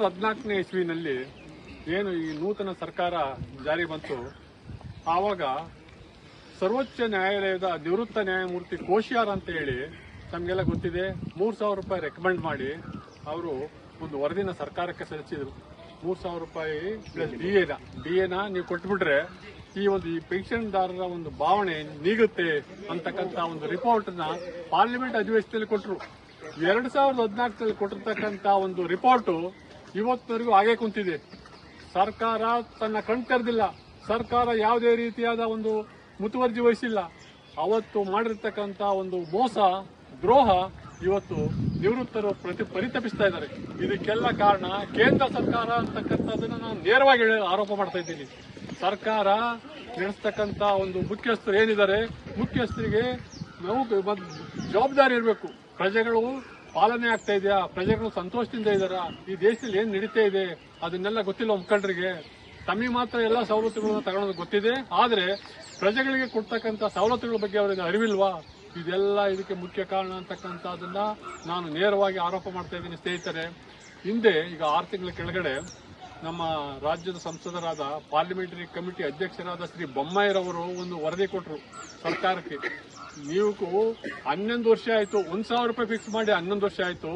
ಸಾವಿರದ ಹದಿನಾಲ್ಕನೇ ಇಸ್ವಿನಲ್ಲಿ ಏನು ಈ ನೂತನ ಸರ್ಕಾರ ಜಾರಿ ಬಂತು, ಆವಾಗ ಸರ್ವೋಚ್ಚ ನ್ಯಾಯಾಲಯದ ನಿವೃತ್ತ ನ್ಯಾಯಮೂರ್ತಿ ಕೋಶಿಯಾರ್ ಅಂತ ಹೇಳಿ ತಮಗೆಲ್ಲ ಗೊತ್ತಿದೆ, ಮೂರು ಸಾವಿರ ರೂಪಾಯಿ ರೆಕಮೆಂಡ್ ಮಾಡಿ ಅವರು ಒಂದು ವರದಿನ ಸರ್ಕಾರಕ್ಕೆ ಸಲ್ಲಿಸಿದ್ರು. ಮೂರು ಸಾವಿರ ರೂಪಾಯಿ ಪ್ಲಸ್ ಡಿ ಎನ ಡಿ ಎನ ನೀವು ಕೊಟ್ಬಿಟ್ರೆ ಈ ಒಂದು ಈ ಪೆನ್ಷನ್ದಾರರ ಒಂದು ಭಾವನೆ ನೀಗುತ್ತೆ ಅಂತಕ್ಕಂಥ ಒಂದು ರಿಪೋರ್ಟ್ನ ಪಾರ್ಲಿಮೆಂಟ್ ಅಧಿವೇಶನದಲ್ಲಿ ಕೊಟ್ಟರು ಎರಡು ಸಾವಿರದ ಹದಿನಾಲ್ಕರಲ್ಲಿ ಕೊಟ್ಟಿರ್ತಕ್ಕಂಥ ಒಂದು ರಿಪೋರ್ಟ್ ಇವತ್ತಿನವರೆಗೂ ಹಾಗೆ ಕುಂತಿದೆ. ಸರ್ಕಾರ ತನ್ನ ಕಣ್ತರೆದಿಲ್ಲ ಸರ್ಕಾರ ಯಾವುದೇ ರೀತಿಯಾದ ಒಂದು ಮುತುವರ್ಜಿ ವಹಿಸಿಲ್ಲ. ಅವತ್ತು ಮಾಡಿರ್ತಕ್ಕಂಥ ಒಂದು ಮೋಸ, ದ್ರೋಹ ಇವತ್ತು ನಿವೃತ್ತರು ಪ್ರತಿ ಪರಿತಪಿಸ್ತಾ ಇದ್ದಾರೆ. ಇದಕ್ಕೆಲ್ಲ ಕಾರಣ ಕೇಂದ್ರ ಸರ್ಕಾರ ಅಂತಕ್ಕಂಥದ್ದನ್ನು ನಾನು ನೇರವಾಗಿ ಆರೋಪ ಮಾಡ್ತಾ ಇದ್ದೀನಿ. ಸರ್ಕಾರ ನಡೆಸ್ತಕ್ಕಂಥ ಒಂದು ಮುಖ್ಯಸ್ಥರು ಏನಿದ್ದಾರೆ, ಮುಖ್ಯಸ್ಥರಿಗೆ ನಾವು ಜವಾಬ್ದಾರಿ ಇರಬೇಕು. ಪ್ರಜೆಗಳು ಪಾಲನೆ ಆಗ್ತಾ ಇದೆಯಾ? ಪ್ರಜೆಗಳು ಸಂತೋಷದಿಂದ ಇದ್ದಾರಾ? ಈ ದೇಶದಲ್ಲಿ ಏನ್ ನಡೀತಾ ಇದೆ? ಅದನ್ನೆಲ್ಲ ಗೊತ್ತಿಲ್ಲ ಮುಖಂಡರಿಗೆ ತಮಗೆ ಮಾತ್ರ ಎಲ್ಲ ಸವಲತ್ತುಗಳನ್ನ ತಗೊಳ್ಳೋದು ಗೊತ್ತಿದೆ. ಆದ್ರೆ ಪ್ರಜೆಗಳಿಗೆ ಕೊಡ್ತಕ್ಕಂಥ ಸವಲತ್ತುಗಳ ಬಗ್ಗೆ ಅವರಿಗೆ ಅರಿವಿಲ್ವಾ? ಇದೆಲ್ಲ ಇದಕ್ಕೆ ಮುಖ್ಯ ಕಾರಣ ಅಂತಕ್ಕಂಥದ್ದನ್ನ ನಾನು ನೇರವಾಗಿ ಆರೋಪ ಮಾಡ್ತಾ ಇದ್ದೀನಿ ಸ್ನೇಹಿತರೆ. ಹಿಂದೆ ಈಗ ಆರು ತಿಂಗಳ ಕೆಳಗಡೆ ನಮ್ಮ ರಾಜ್ಯದ ಸಂಸದರಾದ ಪಾರ್ಲಿಮೆಂಟರಿ ಕಮಿಟಿ ಅಧ್ಯಕ್ಷರಾದ ಶ್ರೀ ಬೊಮ್ಮಾಯಿರವರು ಒಂದು ವರದಿ ಕೊಟ್ಟರು ಸರ್ಕಾರಕ್ಕೆ. ನೀವು ಹನ್ನೊಂದು ವರ್ಷ ಆಯಿತು, ಒಂದ್ ಸಾವಿರ ರೂಪಾಯಿ ಫಿಕ್ಸ್ ಮಾಡಿ ಹನ್ನೊಂದು ವರ್ಷ ಆಯಿತು.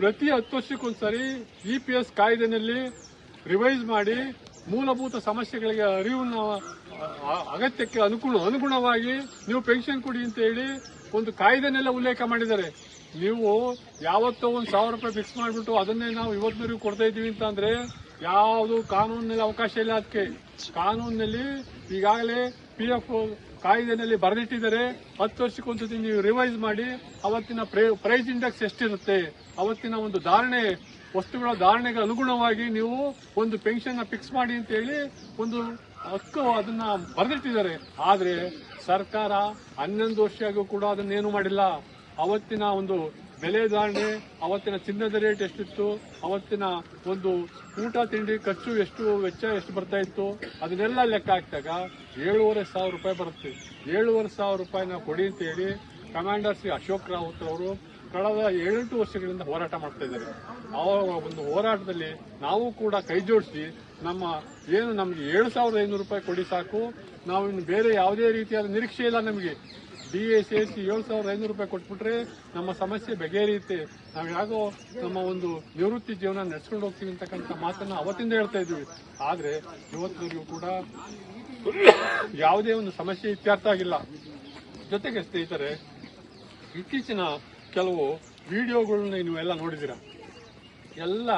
ಪ್ರತಿ ಹತ್ತು ವರ್ಷಕ್ಕೊಂದ್ಸರಿ ಇ ಪಿ ಎಸ್ ಕಾಯ್ದೆನಲ್ಲಿ ರಿವೈಸ್ ಮಾಡಿ ಮೂಲಭೂತ ಸಮಸ್ಯೆಗಳಿಗೆ ಅರಿವನ್ನು ಅಗತ್ಯಕ್ಕೆ ಅನುಕೂಲ, ಅನುಗುಣವಾಗಿ ನೀವು ಪೆನ್ಷನ್ ಕೊಡಿ ಅಂತ ಹೇಳಿ ಒಂದು ಕಾಯ್ದೆನೆಲ್ಲ ಉಲ್ಲೇಖ ಮಾಡಿದ್ದಾರೆ. ನೀವು ಯಾವತ್ತೋ ಒಂದು ಸಾವಿರ ರೂಪಾಯಿ ಫಿಕ್ಸ್ ಮಾಡಿಬಿಟ್ಟು ಅದನ್ನೇ ನಾವು ಇವತ್ತಿನವರೆಗೂ ಕೊಡ್ತಾ ಇದ್ದೀವಿ ಅಂತ ಯಾವುದು ಕಾನೂನಿನಲ್ಲಿ ಅವಕಾಶ ಇಲ್ಲ ಅದಕ್ಕೆ. ಕಾನೂನಿನಲ್ಲಿ ಈಗಾಗಲೇ ಪಿ ಎಫ್ ಕಾಯ್ದೆನಲ್ಲಿ ಬರೆದಿಟ್ಟಿದ್ದಾರೆ. ಹತ್ತು ವರ್ಷಕ್ಕೊಂದ್ಸತಿ ನೀವು ರಿವೈಸ್ ಮಾಡಿ, ಅವತ್ತಿನ ಪ್ರೈಸ್ ಇಂಡೆಕ್ಸ್ ಎಷ್ಟಿರುತ್ತೆ, ಅವತ್ತಿನ ಒಂದು ಧಾರಣೆ, ವಸ್ತುಗಳ ಧಾರಣೆಗೆ ಅನುಗುಣವಾಗಿ ನೀವು ಒಂದು ಪೆನ್ಷನ್ ಫಿಕ್ಸ್ ಮಾಡಿ ಅಂತ ಹೇಳಿ ಒಂದು ಹಕ್ಕು ಅದನ್ನ ಬರೆದಿಟ್ಟಿದ್ದಾರೆ. ಆದ್ರೆ ಸರ್ಕಾರ ಹನ್ನೊಂದು ವರ್ಷ ಕೂಡ ಅದನ್ನೇನು ಮಾಡಿಲ್ಲ. ಅವತ್ತಿನ ಒಂದು ಬೆಲೆ ಧಾರಣೆ ಅವತ್ತಿನ ಚಿನ್ನದ ರೇಟ್ ಎಷ್ಟಿತ್ತು, ಅವತ್ತಿನ ಒಂದು ಊಟ, ತಿಂಡಿ ಖರ್ಚು ಎಷ್ಟು, ವೆಚ್ಚ ಎಷ್ಟು ಬರ್ತಾ ಇತ್ತು, ಅದನ್ನೆಲ್ಲ ಲೆಕ್ಕ ಹಾಕಿದಾಗ ಏಳೂವರೆ ಸಾವಿರ ರೂಪಾಯಿ ಬರುತ್ತೆ. ಏಳುವರೆ ಸಾವಿರ ರೂಪಾಯಿನ ಕೊಡಿ ಅಂತ ಹೇಳಿ ಕಮಾಂಡರ್ ಶ್ರೀ ಅಶೋಕ್ ರಾವತ್ ಅವರು ಕಳೆದ ಏಳೆಂಟು ವರ್ಷಗಳಿಂದ ಹೋರಾಟ ಮಾಡ್ತಾ ಇದ್ದಾರೆ. ಅವರ ಒಂದು ಹೋರಾಟದಲ್ಲಿ ನಾವು ಕೂಡ ಕೈ ಜೋಡಿಸಿ ನಮ್ಮ ಏನು ನಮಗೆ ಏಳು ಸಾವಿರದ ಐನೂರು ರೂಪಾಯಿ ಕೊಡಿ ಸಾಕು ನಾವು ಇನ್ನು ಬೇರೆ ಯಾವುದೇ ರೀತಿಯಾದ ನಿರೀಕ್ಷೆ ಇಲ್ಲ ನಮಗೆ. ಡಿ ಎ ಸಿ ಏಳು ಸಾವಿರದ ಐನೂರು ರೂಪಾಯಿ ಕೊಟ್ಬಿಟ್ರೆ ನಮ್ಮ ಸಮಸ್ಯೆ ಬಗೆಹರಿಯುತ್ತೆ. ನಾವು ಯಾಕೋ ನಮ್ಮ ಒಂದು ನಿವೃತ್ತಿ ಜೀವನ ನಡೆಸ್ಕೊಂಡು ಹೋಗ್ತೀವಿ ಅಂತಕ್ಕಂಥ ಮಾತನ್ನು ಅವತ್ತಿಂದ ಹೇಳ್ತಾ ಇದ್ವಿ ಆದರೆ ಇವತ್ತಿನವರೆಗೂ ಕೂಡ ಯಾವುದೇ ಒಂದು ಸಮಸ್ಯೆ ಇತ್ಯರ್ಥ ಆಗಿಲ್ಲ. ಜೊತೆಗೆ ಸ್ನೇಹಿತರೆ, ಇತ್ತೀಚಿನ ಕೆಲವು ವಿಡಿಯೋಗಳನ್ನ ನೀವೆಲ್ಲ ನೋಡಿದಿರ ಎಲ್ಲ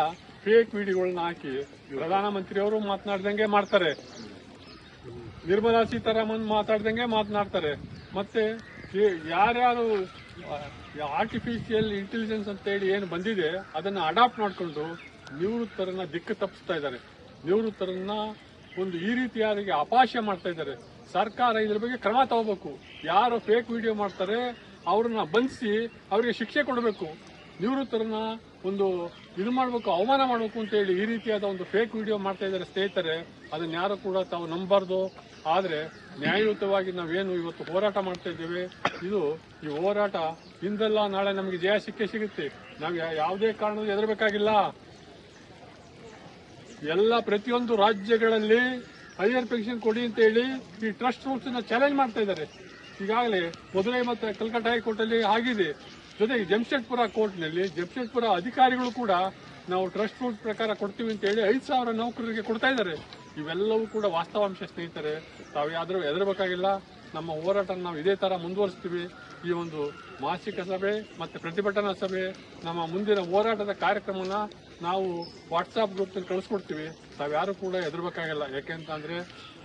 ಫೇಕ್ ವಿಡಿಯೋಗಳನ್ನ ಹಾಕಿ ಪ್ರಧಾನಮಂತ್ರಿಯವರು ಮಾತನಾಡ್ದಂಗೆ ಮಾಡ್ತಾರೆ. ನಿರ್ಮಲಾ ಸೀತಾರಾಮನ್ ಮಾತಾಡ್ದಂಗೆ ಮಾತನಾಡ್ತಾರೆ. ಮತ್ತೆ ಯಾರ್ಯಾರು ಆರ್ಟಿಫಿಷಿಯಲ್ ಇಂಟೆಲಿಜೆನ್ಸ್ ಅಂತ ಹೇಳಿ ಏನು ಬಂದಿದೆ, ಅದನ್ನ ಅಡಾಪ್ಟ್ ಮಾಡಿಕೊಂಡು ನಿವೃತ್ತರನ್ನ ದಿಕ್ಕು ತಪ್ಪಿಸ್ತಾ ಇದ್ದಾರೆ. ನಿವೃತ್ತರನ್ನ ಒಂದು ಈ ರೀತಿಯಾಗಿ ಅಪಾಶ ಮಾಡ್ತಾ ಇದ್ದಾರೆ. ಸರ್ಕಾರ ಇದ್ರ ಬಗ್ಗೆ ಕ್ರಮ ತಗೋಬೇಕು. ಯಾರು ಫೇಕ್ ವಿಡಿಯೋ ಮಾಡ್ತಾರೆ, ಅವ್ರನ್ನ ಬಂಧಿಸಿ ಅವರಿಗೆ ಶಿಕ್ಷೆ ಕೊಡಬೇಕು. ನಿವೃತ್ತರನ್ನ ಒಂದು ಇದು ಮಾಡಬೇಕು, ಅವಮಾನ ಮಾಡಬೇಕು ಅಂತ ಹೇಳಿ ಈ ರೀತಿಯಾದ ಒಂದು ಫೇಕ್ ವಿಡಿಯೋ ಮಾಡ್ತಾ ಇದ್ದಾರೆ ಸ್ನೇಹಿತರೆ. ಅದನ್ನ ಯಾರು ಕೂಡ ತಾವು ನಂಬಾರ್ದು ಆದ್ರೆ ನ್ಯಾಯಯುತವಾಗಿ ನಾವೇನು ಇವತ್ತು ಹೋರಾಟ ಮಾಡ್ತಾ ಇದ್ದೇವೆ, ಇದು ಈ ಹೋರಾಟ ಇಂದಲ್ಲ ನಾಳೆ ನಮಗೆ ಜಯ ಸಿಕ್ಕೇ ಸಿಗುತ್ತೆ. ನಾವು ಯಾವುದೇ ಕಾರಣದ ಹೆದರಬೇಕಾಗಿಲ್ಲ. ಎಲ್ಲ ಪ್ರತಿಯೊಂದು ರಾಜ್ಯಗಳಲ್ಲಿ ಹೈಯರ್ ಪೆನ್ಷನ್ ಕೊಡಿ ಅಂತ ಹೇಳಿ ಈ ಟ್ರಸ್ಟ್ ರೂಲ್ಸ್ ಚಾಲೆಂಜ್ ಮಾಡ್ತಾ ಇದ್ದಾರೆ. ಈಗಾಗಲೇ ಮದುರೈ ಮತ್ತು ಕಲ್ಕಟ್ಟ ಹೈಕೋರ್ಟ್ ಅಲ್ಲಿ ಆಗಿದೆ. ಜೊತೆಗೆ ಜಮ್ಶೆಡ್ಪುರ ಕೋರ್ಟ್ನಲ್ಲಿ ಜಮ್ಶೆಡ್ಪುರ ಅಧಿಕಾರಿಗಳು ಕೂಡ ನಾವು ಟ್ರಸ್ಟ್ ರೂಲ್ಸ್ ಪ್ರಕಾರ ಕೊಡ್ತೀವಿ ಅಂತ ಹೇಳಿ ಐದು ಸಾವಿರ ನೌಕರರಿಗೆ ಕೊಡ್ತಾ ಇದ್ದಾರೆ. ಇವೆಲ್ಲವೂ ಕೂಡ ವಾಸ್ತವಾಂಶ ಸ್ನೇಹಿತರೆ, ತಾವು ಯಾವ್ದಾದ್ರು ಹೆದರಬೇಕಾಗಿಲ್ಲ. ನಮ್ಮ ಹೋರಾಟ ನಾವು ಇದೇ ತರ ಮುಂದುವರಿಸ್ತೀವಿ. ಈ ಒಂದು ಮಾಸಿಕ ಸಭೆ ಮತ್ತೆ ಪ್ರತಿಭಟನಾ ಸಭೆ, ನಮ್ಮ ಮುಂದಿನ ಹೋರಾಟದ ಕಾರ್ಯಕ್ರಮನ ನಾವು ವಾಟ್ಸಾಪ್ ಗ್ರೂಪ್ ಕಳಿಸ್ಕೊಡ್ತೀವಿ. ತಾವ್ಯಾರು ಕೂಡ ಹೆದರ್ಬೇಕಾಗಿಲ್ಲ. ಯಾಕೆಂತಂದರೆ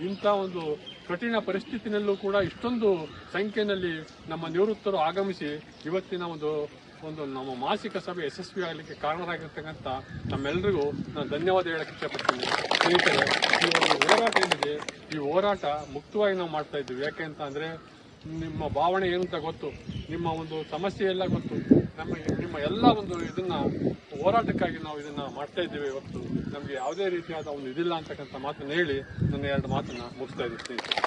ಇಂಥ ಒಂದು ಕಠಿಣ ಪರಿಸ್ಥಿತಿನಲ್ಲೂ ಕೂಡ ಇಷ್ಟೊಂದು ಸಂಖ್ಯೆಯಲ್ಲಿ ನಮ್ಮ ನಿವೃತ್ತರು ಆಗಮಿಸಿ ಇವತ್ತಿನ ಒಂದು ಒಂದು ನಮ್ಮ ಮಾಸಿಕ ಸಭೆ ಯಶಸ್ವಿ ಆಗಲಿಕ್ಕೆ ಕಾರಣರಾಗಿರ್ತಕ್ಕಂಥ ನಮ್ಮೆಲ್ಲರಿಗೂ ನಾನು ಧನ್ಯವಾದ ಹೇಳಕ್ಕೆ ಇಷ್ಟಪಡ್ತೀನಿ. ಸ್ನೇಹಿತರೆ, ಈ ಒಂದು ಹೋರಾಟ ಏನಿದೆ, ಈ ಹೋರಾಟ ಮುಕ್ತವಾಗಿ ನಾವು ಮಾಡ್ತಾ ಇದ್ದೀವಿ. ಯಾಕೆ ಅಂತ ನಿಮ್ಮ ಭಾವನೆ ಏನು ಅಂತ ಗೊತ್ತು. ನಿಮ್ಮ ಒಂದು ಸಮಸ್ಯೆ ಎಲ್ಲ ಗೊತ್ತು. ನಮ್ಮ ನಿಮ್ಮ ಎಲ್ಲ ಒಂದು ಇದನ್ನ ಹೋರಾಟಕ್ಕಾಗಿ ನಾವು ಇದನ್ನ ಮಾಡ್ತಾ ಇದ್ದೇವೆ ಇವತ್ತು. ನಮಗೆ ಯಾವುದೇ ರೀತಿಯಾದ ಒಂದು ಇದಿಲ್ಲ ಅಂತಕ್ಕಂಥ ಮಾತನ್ನ ಹೇಳಿ ನನ್ನ ಎರಡು ಮಾತನ್ನ ಮುಗಿಸ್ತಾ ಇದ್ದೀನಿ.